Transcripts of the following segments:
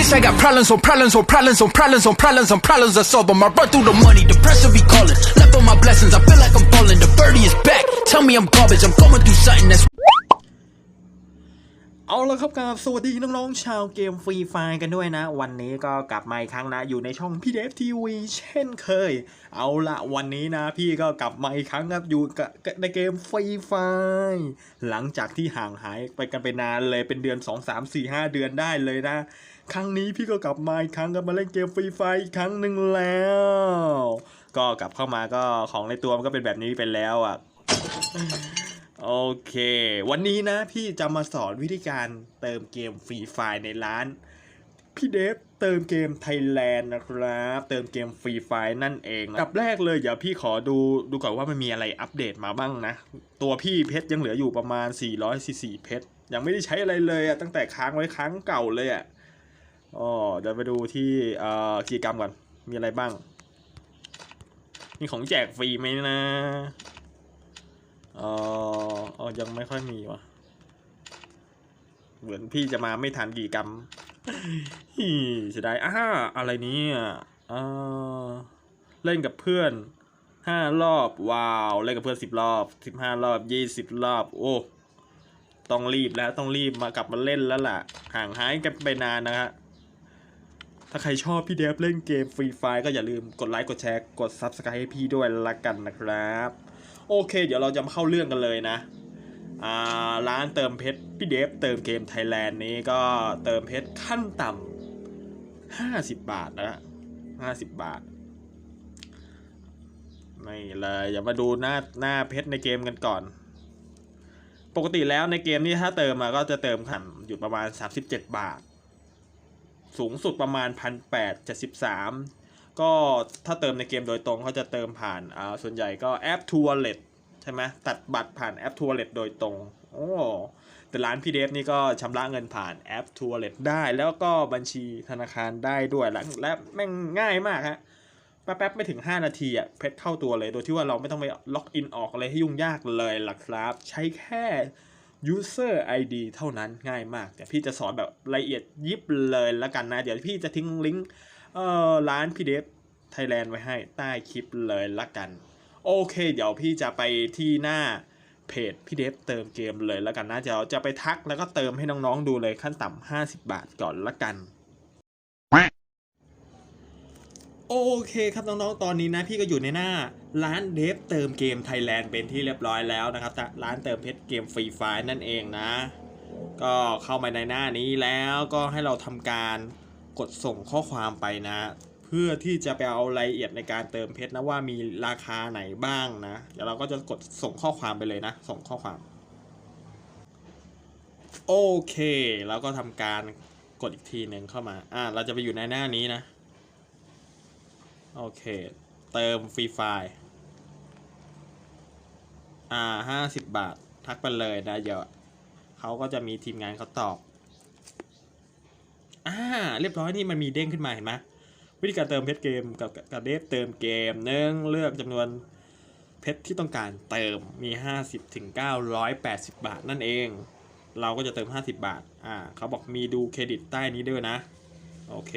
Bitch, I got problems on problems on problems on problems on problems on problems I solve them. I run through the money, the pressure be calling. Left on my blessings, I feel like I'm falling. The birdie is back. Tell me I'm garbage, I'm going through something that's ละครับกับสวัสดีน้องๆชาวเกมฟรีไฟกันด้วยนะ วันนี้ก็กลับมาอีกครั้งนะ อยู่ในช่องพี่เดฟทีวีเช่นเคย เอาละวันนี้นะ พี่ก็กลับมาอีกครั้งครับอยู่ในเกมฟรีไฟหลังจากที่ห่างหายไปกันไปนานเลยเป็นเดือน 2 3 4 5 เดือนได้เลยนะ ครั้งนี้พี่ก็กลับมาอีกครั้งก็มาเล่นเกมฟรีไฟอีกครั้งหนึ่งแล้ว ก็กลับเข้ามาก็ของในตัวมันก็เป็นแบบนี้ไปแล้วอะ โอเค วันนี้นะพี่จะมาสอนวิธีการเติมเกมฟรีไฟในร้าน พี่เดฟเติมเกมไทยแลนด์นะครับ เติมเกมฟรีไฟนั่นเองกับแรกเลยเดี๋ยวพี่ขอดูดูก่อนว่ามันมีอะไรอัปเดตมาบ้างนะ ตัวพี่เพชรยังเหลืออยู่ประมาณ 444 เพชร ยังไม่ได้ใช้อะไรเลยอะตั้งแต่ค้างไว้ค้างเก่าเลยอะอ๋อเดี๋ยวไปดูที่เอ่อกิจกรรมก่อน มีอะไรบ้าง มีของแจกฟรีไหมนะ ออออยังไม่ค่อยมีวะเหมือนพี่จะมาไม่ทันกี่กรรมเสียดายอ้าอะไรนี้อ่าเล่นกับเพื่อนห้ารอบ ว้าว เล่นกับเพื่อนสิบรอบสิบห้ารอบยี่สิบรอบ โอ้ ต้องรีบแล้วต้องรีบมากลับมาเล่นแล้วล่ะ ห่างหายกันไปนานนะฮะถ้าใครชอบพี่เดฟเล่นเกมฟรีไฟก็อย่าลืมกดไลค์กดแชร์กด Subscribe ให้พี่ด้วยละกันนะครับ โอเค เดี๋ยวเราจะมาเข้าเรื่องกันเลยนะร้านเติมเพชรพี่เดฟเติมเกมไทยแลนด์นี้ก็เติมเพชรขั้นต่ำห้าสิบบาทนะห้าสิบบาทนี่เลยอย่ามาดูหน้าหน้าเพชรในเกมกันก่อน ปกติแล้วในเกมนี้ถ้าเติมมาก็จะเติมขันอยู่ประมาณ 37 บาท สูงสุดประมาณ 1,873 ก็ถ้าเติมในเกมโดยตรงเขาจะเติมผ่านอ่าส่วนใหญ่ก็แอป t ัวร์เล t ใช่ไหมตัดบัตรผ่านแอป t ัวร์เล t โดยตรง โอ้แต่ร้านพี่เดฟนี่ก็ชำระเงินผ่านแอป t ัวร์เล t ได้ แล้วก็บัญชีธนาคารได้ด้วยและและแม่งง่ายมากฮะแป๊บๆไม่ถึง 5 นาทีอะเพชรเข้าตัวเลย โดยที่ว่าเราไม่ต้องไปล็อกอินออกอะไรให้ยุ่งยากเลยล่ะครับ ใช้แค่ user ID เท่านั้นง่ายมากเดี๋ยวพี่จะสอนแบบละเอียดยิบเลยล้วกันนะ เดี๋ยวพี่จะทิ้งลิงก์เอ่อร้านพี่เดฟ ไทยแลนด์ไว้ให้ใต้คลิปเลยละกัน โอเค เดี๋ยวพี่จะไปที่หน้าเพจพี่เดฟเติมเกมเลยแล้วกันนะเดี๋ยวจะไปทักแล้วก็เติมให้น้องๆดูเลยขั้นต่ำ50 บาทก่อนละกันโอเคครับน้องๆ ตอนนี้นะพี่ก็อยู่ในหน้าร้านเดฟเติมเกมไทยแลนด์เป็นที่เรียบร้อยแล้วนะครับร้านเติมเพชรเกมฟรีไฟนั่นเองนะ ก็เข้ามาในหน้านี้แล้วก็ให้เราทำการกดส่งข้อความไปนะ พื่อที่จะไปเอารายละเอียดในการเติมเพชรนะว่ามีราคาไหนบ้างนะเดี๋ยวเราก็จะกดส่งข้อความไปเลยนะ ส่งข้อความ โอเค แล้วก็ทำการกดอีกทีหนึ่งเข้ามา อ่า เราจะไปอยู่ในหน้านี้นะ โอเค เติมฟรีไฟล์ อ่าห้าสิบบาท ทักไปเลยนะ เดี๋ยวเขาก็จะมีทีมงานเขาตอบ อ่า เรียบร้อยนี่มันมีเด้งขึ้นมาเห็นไหม วิธีการเติมเพชรเกมกับกับเดฟเติมเกมหนึ่องเลือกจำนวนเพชรที่ต้องการเติมมี 50ถึง980 บาทนั่นเอง เราก็จะเติม 50 บาทอ่าเขาบอกมีดูเครดิตใต้นี้ด้วยนะ โอเค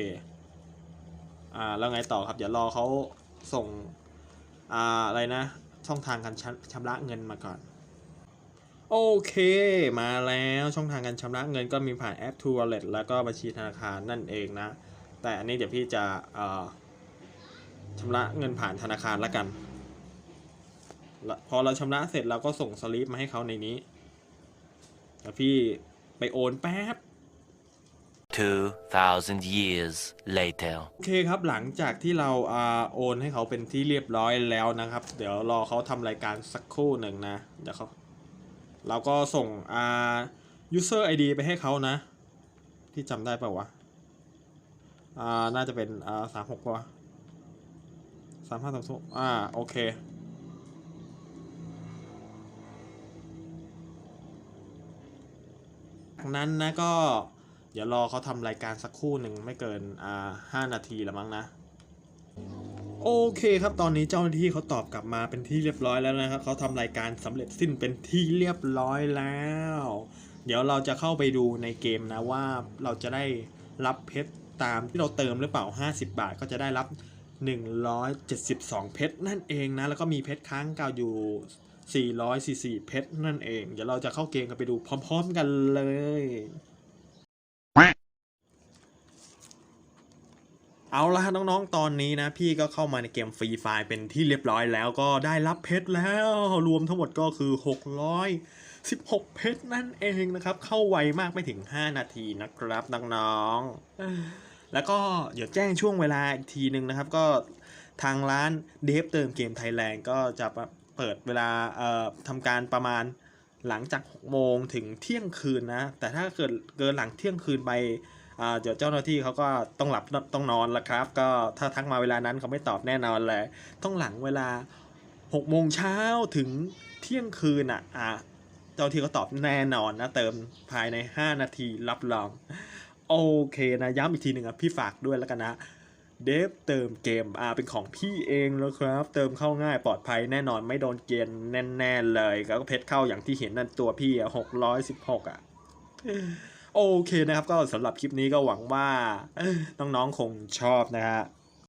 อ่าแล้วไงต่อครับ เดี๋ยวรอเขาส่งอ่าอะไรนะ ช่องทางการชำชำระเงินมาก่อน โอเค มาแล้วช่องทางการชำระเงินก็มีผ่านแอป t ู Wallet แล้วก็บัญชีธนาคารนั่นเองนะ แต่อันนี้เดี๋ยวพี่จะเอ่อชำระเงินผ่านธนาคารละกันละพอเราชำระเสร็จเราก็ส่งสลิปมาให้เขาในนี้แล้วพี่ไปโอนแป๊บ2,000 years later. โอเคครับหลังจากที่เราอาโอนให้เขาเป็นที่เรียบร้อยแล้วนะครับ เดี๋ยวรอเขาทำรายการสักครู่หนึ่งนะ เดี๋ยวเขาเราก็ส่งอ่า user ID ไปให้เขานะ ที่จำได้เปล่าวะ อ่า น่าจะเป็น อ่าสามหกป่ะสามห้าสามหกอ่า โอเค นั้นนะก็ เดี๋ยวรอเขาทำรายการสักครู่หนึ่งไม่เกิน อ่าห้านาทีละมั้งนะ โอเคครับตอนนี้เจ้าหน้าที่เขาตอบกลับมาเป็นที่เรียบร้อยแล้วนะครับเขาทำรายการสำเร็จสิ้นเป็นที่เรียบร้อยแล้ว เดี๋ยวเราจะเข้าไปดูในเกมนะว่าเราจะได้รับเพชร ตามที่เราเติมหรือเปล่า 50 บาทก็จะได้รับ 172 เพชรนั่นเองนะ แล้วก็มีเพชรค้างเก่าอยู่ 444 เพชรนั่นเอง เดี๋ยวเราจะเข้าเกมกันไปดูพร้อมๆกันเลยเอาละฮะน้องๆ ตอนนี้นะ พี่ก็เข้ามาในเกมฟรีไฟเป็นที่เรียบร้อยแล้วก็ได้รับเพชรแล้ว รวมทั้งหมดก็คือ 616 เพชรนั่นเองนะครับ เข้าไวมากไม่ถึง 5 นาทีนะครับน้องๆแล้วก็เดี๋ยวแจ้งช่วงเวลาอีกทีหนึ่งนะครับ ก็ทางร้านเดฟเติมเกมไทยแลนด์ก็จะเปิดเวลาเอ่อทำการประมาณหลังจาก 6 โมงถึงเที่ยงคืนนะ แต่ถ้าเกิดเกินหลังเที่ยงคืนไปอ่าเดี๋ยวเจ้าหน้าที่เขาก็ต้องหลับต้องนอนละครับ ก็ถ้าทักมาเวลานั้นเขาไม่ตอบแน่นอนเลยต้องหลังเวลา6โมงเช้าถึงเที่ยงคืนอะอ่า เจ้าที่เขาตอบแน่นอนนะเติมภายใน 5 นาทีรับรอง โอเคนะ ย้ำอีกทีหนึ่งอะพี่ฝากด้วยแล้วกันนะเดฟเติมเกมอ่าเป็นของพี่เองแล้วครับ เติมเข้าง่ายปลอดภัยแน่นอนไม่โดนเกณฑ์แน่ๆเลยแล้วก็เพชรเข้าอย่างที่เห็นนั่นตัวพี่อะ616อะโอเคนะครับ ก็สำหรับคลิปนี้ก็หวังว่าน้องๆคงชอบนะฮะ